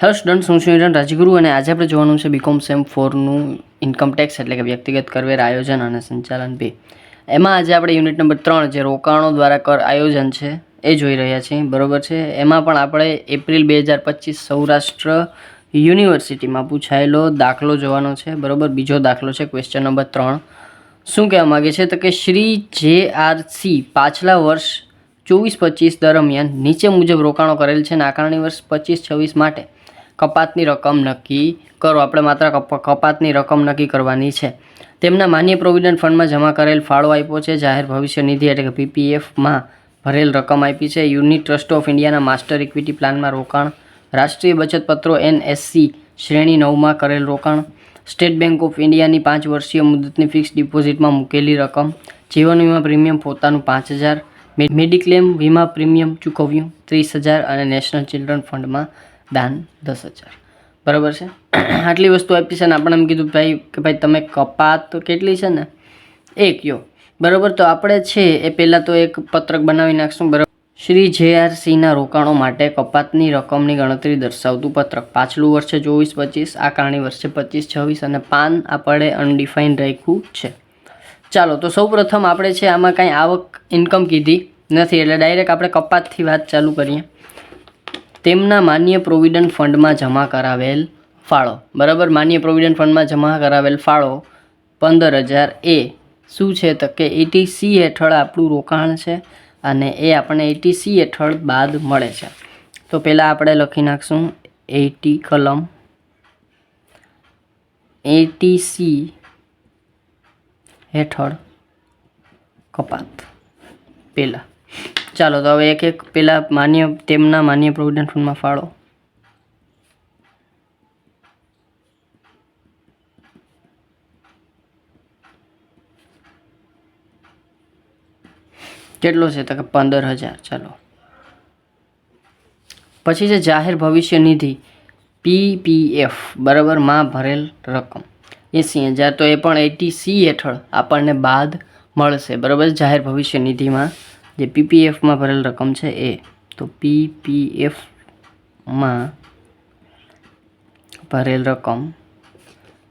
Hello student હું છું હિરણ રાજગુરુ અને આજે આપણે જોવાનું છે બીકોમ સેમ ફોરનું ઇન્કમ ટેક્સ એટલે કે વ્યક્તિગત કરવેર આયોજન અને સંચાલન બે એમાં આજે આપણે યુનિટ નંબર ત્રણ જે રોકાણો દ્વારા કર આયોજન છે, એ જોઈ રહ્યા છીએ. બરોબર છે? એમાં પણ આપણે એપ્રિલ બે હજાર પચીસ સૌરાષ્ટ્ર યુનિવર્સિટીમાં પૂછાયેલો દાખલો જોવાનો છે. બરોબર? બીજો દાખલો છે ક્વેશ્ચન નંબર ત્રણ. શું કહેવા માગે છે? તો કે શ્રી જે આર સી પાછલા વર્ષ ચોવીસ પચીસ દરમિયાન નીચે મુજબ રોકાણો કરેલ છે અને આકારણી વર્ષ પચીસ છવ્વીસ માટે. કપાતની રકમ નક્કી કરો. આપણે માત્ર કપ- કપાતની રકમ નક્કી કરવાની છે. તેમના માન્ય પ્રોવિડન્ટ ફંડમાં જમા કરેલ ફાળો આપ્યો છે. જાહેર ભવિષ્ય નિધિ એટલે કે પીપીએફમાં ભરેલ રકમ આપી છે. યુનિટ ટ્રસ્ટ ઓફ ઇન્ડિયાના માસ્ટર ઇક્વિટી પ્લાનમાં રોકાણ. રાષ્ટ્રીય બચતપત્રો એનએસસી શ્રેણી નવમાં કરેલ રોકાણ. સ્ટેટ બેંક ઓફ ઇન્ડિયાની પાંચ વર્ષીય મુદતની ફિક્સ ડિપોઝિટમાં મૂકેલી રકમ. જીવન વીમા પ્રીમિયમ પોતાનું પાંચ હજાર. મેડિક્લેમ વીમા પ્રીમિયમ ચૂકવ્યું ત્રીસ હજાર અને નેશનલ ચિલ્ડ્રન ફંડમાં દાન દસ હજાર. બરાબર છે? આટલી વસ્તુ આપી છે ને આપણે એમ કીધું ભાઈ કે ભાઈ તમે કપાત કેટલી છે ને? એક, યો. બરાબર? તો આપણે છે એ પહેલાં તો એક પત્રક બનાવી નાખશું, બરાબર? શ્રી જે આર સીના રોકાણો માટે કપાતની રકમની ગણતરી દર્શાવતું પત્રક. પાછલું વર્ષે ચોવીસ, પચીસ આકારણી વર્ષે પચીસ, છવ્વીસ અને પાન આપણે અનડિફાઇન્ડ રાખ્યું છે. ચાલો, તો સૌ પ્રથમ આપણે છે આમાં કાંઈ આવક ઇન્કમ કીધી નથી, એટલે ડાયરેક્ટ આપણે કપાતથી વાત ચાલુ કરીએ. તેમના માન્ય પ્રોવિડન્ટ ફંડમાં જમા કરાવેલ ફાળો. બરાબર? માન્ય પ્રોવિડન્ટ ફંડમાં જમા કરાવેલ ફાળો પંદર હજાર એ. શું છે તો કે એટીસી હેઠળ આપણું રોકાણ છે અને એ આપણને એટીસી હેઠળ બાદ મળે છે. તો પહેલાં આપણે લખી નાખશું એટી કલમ. એટીસી હેઠળ કપાત. પહેલાં. ચાલો, તો હવે એક એક પેલા માન્ય, તેમના માન્ય પ્રોવિડન્ટ ફંડમાં ફાળો. કેટલો છે? તો કે પંદર હજાર. ચાલો. પછી છે જાહેર ભવિષ્ય નિધિ પીપીએફ બરાબર? માં ભરેલ રકમ. એંસી હજાર. તો એ પણ એટી સી હેઠળ આપણને બાદ મળશે. બરાબર? જાહેર ભવિષ્ય નિધિમાં જે પીપીએફમાં ભરેલ રકમ છે એ, તો પીપીએફમાં ભરેલ રકમ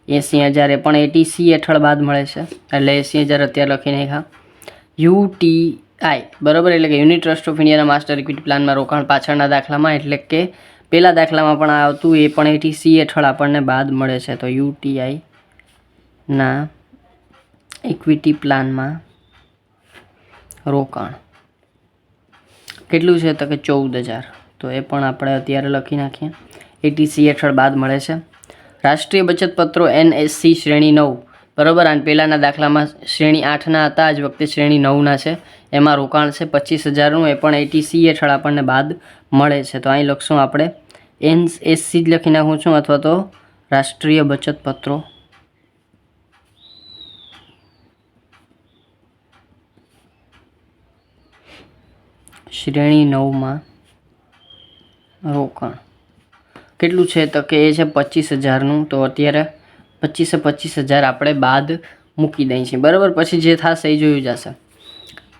એંસી હજાર એ પણ એટી સી હેઠળ બાદ મળે છે. એટલે એંસી હજાર અત્યારે લખી નાખ્યા. યુટીઆઈ બરાબર? એટલે કે યુનિટ ટ્રસ્ટ ઓફ ઇન્ડિયાના માસ્ટર ઇક્વિટી પ્લાનમાં રોકાણ પાછળના દાખલામાં, એટલે કે પહેલાં દાખલામાં પણ આવતું, એ પણ એટીસી હેઠળ આપણને બાદ મળે છે. તો યુટીઆઈના ઇક્વિટી પ્લાનમાં રોકાણ. કેટલું છે તો કે ચૌદ હજાર. તો એ પણ આપણે અત્યારે લખી નાખીએ. એટીસી હેઠળ બાદ મળે છે. રાષ્ટ્રીય બચત પત્રો એનએસસી શ્રેણી નવ. બરાબર? અને પહેલાંના દાખલામાં શ્રેણી આઠના હતા, આજ વખતે શ્રેણી નવના છે. એમાં રોકાણ છે પચીસ હજારનું. એ પણ એટીસી હેઠળ આપણને બાદ મળે છે. તો અહીં લખશું આપણે. એન એસસી જ લખી નાખું છું અથવા તો રાષ્ટ્રીય બચત પત્રો શ્રેણી નવમાં રોકાણ. કેટલું છે તો કે એ છે પચીસ હજારનું, તો અત્યારે પચીસે પચીસ હજાર આપણે બાદ મૂકી દઈએ છીએ. બરાબર? પછી જે થશે એ જોયું જશે.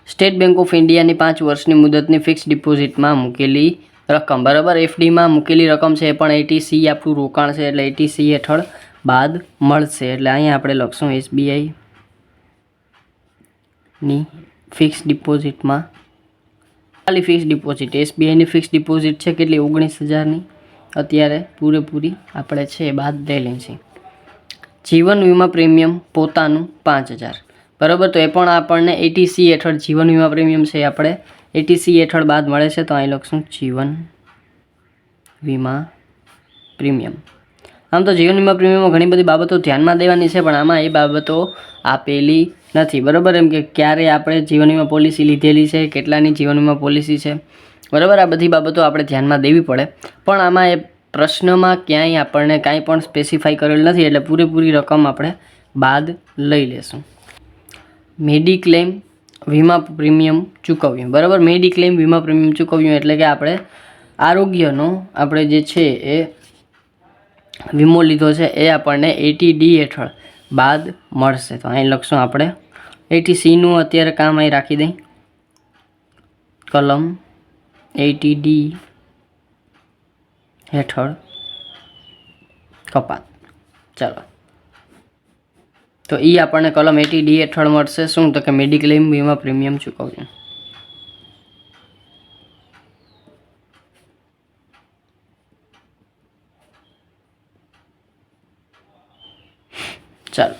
સ્ટેટ બેંક ઓફ ઇન્ડિયાની પાંચ વર્ષની મુદતની ફિક્સ ડિપોઝિટમાં મૂકેલી રકમ. બરાબર? એફડીમાં મૂકેલી રકમ છે એ પણ એટીસી આપણું રોકાણ છે એટલે એટીસી હેઠળ બાદ મળશે. એટલે અહીંયા આપણે લખશું એસબીઆઈની ફિક્સ ડિપોઝિટમાં ખાલી ફિક્સ ડિપોઝિટ એસબીઆઈની ફિક્સ ડિપોઝિટ છે કેટલી? ઓગણીસ હજારની. અત્યારે પૂરેપૂરી આપણે છે એ બાદ લઈ લઈએ છીએ જીવન વીમા પ્રીમિયમ પોતાનું પાંચ હજાર. બરાબર? તો એ પણ આપણને એટીસી હેઠળ જીવન વીમા પ્રીમિયમ છે આપણે એટીસી હેઠળ બાદ મળે છે. તો અહીં લખશું જીવન વીમા પ્રીમિયમ. આમ તો જીવન વીમા પ્રીમિયમમાં ઘણી બધી બાબતો ધ્યાનમાં દેવાની છે, પણ આમાં એ બાબતો આપેલી નથી, બરાબર? એમ કે ક્યારે આપણે જીવન વીમા પોલિસી લીધેલી છે, કેટલાની જીવન વીમા પોલિસી છે? બરાબર? આ બધી બાબતો આપણે ધ્યાનમાં દેવી પડે. પણ આમાં એ પ્રશ્નમાં ક્યાંય આપણને કાંઈ પણ સ્પેસિફાઈ કરેલ નથી, એટલે પૂરેપૂરી રકમ આપણે બાદ લઈ લેશું. મેડિક્લેમ વીમા પ્રીમિયમ ચૂકવ્યું. બરાબર? મેડિક્લેમ વીમા પ્રીમિયમ ચૂકવ્યું એટલે કે આપણે આરોગ્યનો આપણે જે છે એ વીમો લીધો છે, એ આપણને એટી ડી હેઠળ બાદ મળશે. તો અહીં લખશું આપણે એટી સીનું અત્યારે કામ અહીં રાખી દઈ. કલમ એટી ડી હેઠળ કપાત. ચાલો. તો એ આપણને કલમ એટી ડી હેઠળ મળશે. શું? તો કે મેડિક્લેમ વીમા પ્રીમિયમ ચૂકવવું ચાલો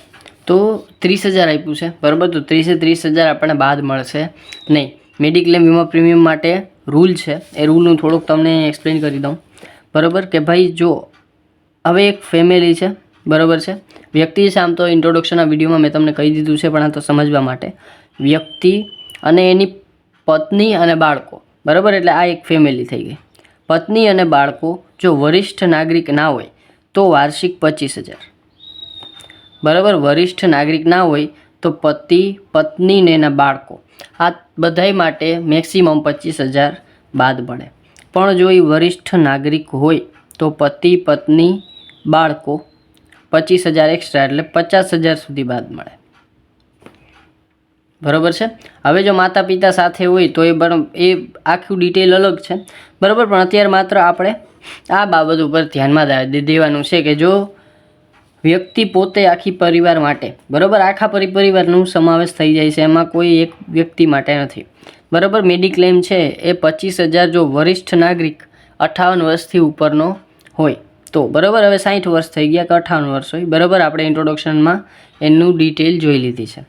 તો ત્રીસ હજાર આપ્યું છે. બરાબર? તો ત્રીસે ત્રીસ હજાર આપણને બાદ મળશે. નહીં મેડિક્લેમ વીમા પ્રીમિયમ માટે રૂલ છે. એ રૂલ હું થોડુંક તમને એક્સપ્લેન કરી દઉં. બરાબર? કે ભાઈ, જો, હવે એક ફેમિલી છે. બરાબર છે? વ્યક્તિ છે, આમ તો ઇન્ટ્રોડક્શનના વિડીયોમાં મેં તમને કહી દીધું છે, પણ આ તો સમજવા માટે. વ્યક્તિ અને એની પત્ની અને બાળકો. બરાબર? એટલે આ એક ફેમિલી થઈ ગઈ. પત્ની અને બાળકો જો વરિષ્ઠ નાગરિક ના હોય, તો વાર્ષિક પચીસ હજાર. બરાબર, વરિષ્ઠ નાગરિક ના હોય તો પતિ પત્ની ને એના બાળકો. આ બધાય માટે મેક્સિમમ પચીસ હજાર બાદ મળે. પણ જો એ વરિષ્ઠ નાગરિક હોય તો પતિ, પત્ની, બાળકો પચીસ હજાર એક્સ્ટ્રા એટલે પચાસ હજાર સુધી બાદ મળે. બરાબર છે? હવે જો માતા પિતા સાથે હોય તો એ એ આખું ડિટેલ અલગ છે. બરાબર, પણ અત્યારે માત્ર આપણે આ બાબત ઉપર ધ્યાનમાં દેવાનું છે કે જો વ્યક્તિ પોતે આખી પરિવાર માટે, બરાબર? આખા પરી, પરિવારનું સમાવેશ થઈ જાય છે, એમાં કોઈ એક વ્યક્તિ માટે નથી. બરાબર? મેડિક્લેમ છે, એ પચીસ હજાર જો વરિષ્ઠ નાગરિક અઠાવન વર્ષથી ઉપરનો હોય, તો બરાબર? હવે સાઠ વર્ષ થઈ ગયા કે અઠાવન વર્ષ હોય, બરાબર? આપણે ઇન્ટ્રોડક્શનમાં એનું ડિટેલ જોઈ લીધી છે.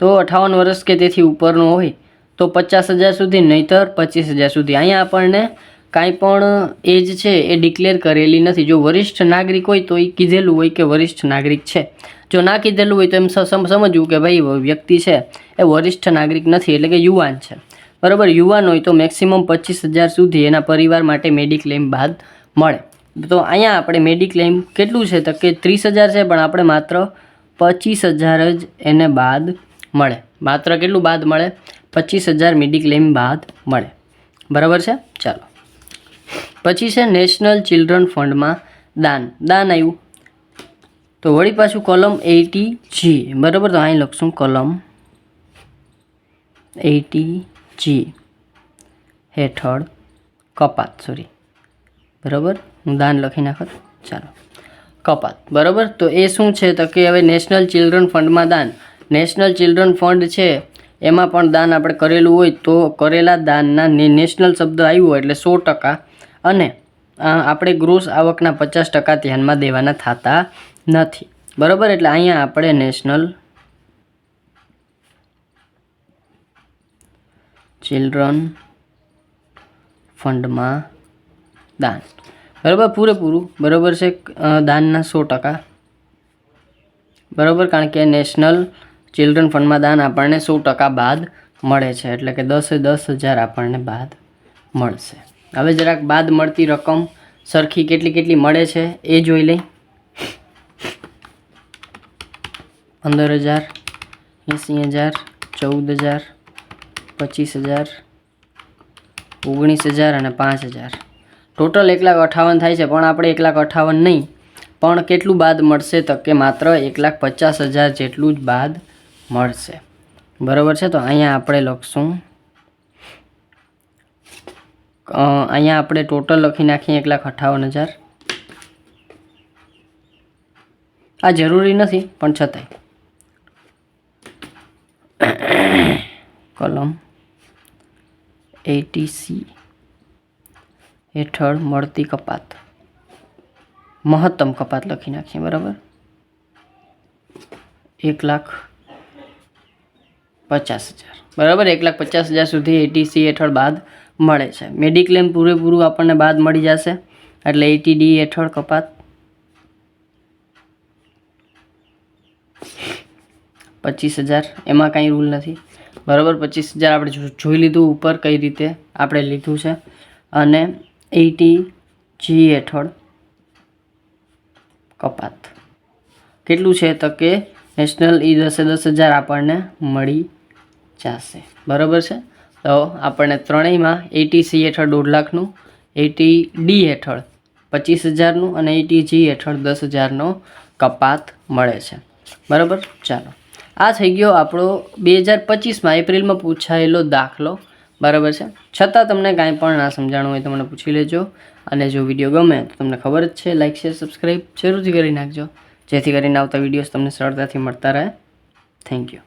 તો અઠાવન વર્ષ કે તેથી ઉપરનો હોય, તો પચાસ હજાર સુધી, નહીતર પચીસ હજાર સુધી. અહીંયા આપણને કાંઈ પણ એજ છે એ ડિક્લેર કરેલી નથી. જો વરિષ્ઠ નાગરિક હોય તો એ કીધેલું હોય કે વરિષ્ઠ નાગરિક છે. જો ના કીધેલું હોય તો એમ સમ- સમજવું કે ભાઈ વ્યક્તિ છે એ વરિષ્ઠ નાગરિક નથી એટલે કે યુવાન છે. બરાબર, યુવાન હોય તો મેક્સિમમ પચીસ હજાર સુધી એના પરિવાર માટે મેડિક્લેમ બાદ મળે. તો અહીંયા આપણે મેડિક્લેમ કેટલું છે તો કે ત્રીસ હજાર છે, પણ આપણે માત્ર પચીસ હજાર જ એને બાદ મળે. માત્ર કેટલું બાદ મળે? પચીસ હજાર મેડિક્લેમ બાદ મળે. બરાબર છે? ચાલો. પછી છે નેશનલ ચિલ્ડ્રન ફંડમાં દાન. દાન આવ્યું તો વળી પાછું કલમ એટી જી. બરાબર? તો અહીં લખશું કલમ એટી જી. હેઠળ કપાત. સોરી બરાબર? હું દાન લખી નાખત ચાલો. કપાત. બરાબર? તો એ શું છે? તો કે હવે નેશનલ ચિલ્ડ્રન ફંડમાં દાન. નેશનલ ચિલ્ડ્રન ફંડ છે, એમાં પણ દાન આપણે કરેલું હોય તો કરેલા દાનના નેશનલ શબ્દ આવ્યો એટલે સો ટકા અને આપણે ગ્રોસ આવકના પચાસ ટકા ધ્યાનમાં દેવાના થતા નથી. બરાબર? એટલે અહીંયા આપણે નેશનલ ચિલ્ડ્રન ફંડમાં દાન. બરાબર? પૂરેપૂરું. બરાબર છે? દાનના સો ટકા. બરાબર? કારણ કે નેશનલ ચિલ્ડ્રન ફંડમાં દાન આપણને સો ટકા બાદ મળે છે. એટલે કે દસે દસ હજાર આપણને બાદ મળશે. હવે જરાક બાદ મળતી રકમ સરખી કેટલી કેટલી મળે છે એ જોઈ લઈ. પંદર હજાર, એંસી હજાર, ચૌદ હજાર, પચીસ હજાર, ઓગણીસ હજાર અને પાંચ હજાર. ટોટલ એક લાખ અઠાવન થાય છે, પણ આપણે એક લાખ અઠાવન નહીં. પણ કેટલું બાદ મળશે તો કે માત્ર એક લાખ પચાસ હજાર જેટલું જ બાદ મળશે. બરાબર છે? તો અહીંયા આપણે લખશું. અહીંયા આપણે ટોટલ લખી નાખીએ એક લાખ અઠાવન હજાર. આ જરૂરી નથી, પણ છતાંય. કલમ એટીસી હેઠળ મળતી કપાત. મહત્તમ કપાત લખી નાખીએ, બરાબર? એક લાખ પચાસ હજાર. બરાબર? એક લાખ પચાસ હજાર સુધી એટીસી હેઠળ બાદ મળે છે. મેડિક્લેમ પૂરેપૂરું આપણને બાદ મળી જશે. એટલે એટીડી હેઠળ કપાત. પચીસ હજાર. એમાં કાંઈ રૂલ નથી. બરાબર, પચીસ હજાર આપણે જોઈ લીધું ઉપર કઈ રીતે આપણે લીધું છે. અને એટી જી હેઠળ કપાત. કેટલું છે તો કે નેશનલ ઈ દસે દસ હજાર આપણને મળી જશે. બરાબર છે? તો આપણને ત્રણેયમાં એટી સી હેઠળ દોઢ લાખનું એટી ડી હેઠળ પચીસ હજારનું અને એટી જી હેઠળ દસ હજારનો કપાત મળે છે. બરાબર? ચાલો. આ થઈ ગયો આપણો બે હજાર પચીસમાં એપ્રિલમાં પૂછાયેલો દાખલો. બરાબર છે? છતાં તમને કાંઈ પણ ના સમજાણું હોય તો મને પૂછી લેજો. અને જો વીડિયો ગમે તો તમને ખબર જ છે લાઇક શેર સબસ્ક્રાઈબ જરૂરથી કરી નાખજો. જેથી કરીને આવતા વિડીયોઝ તમને સરળતાથી મળતા રહે. Thank you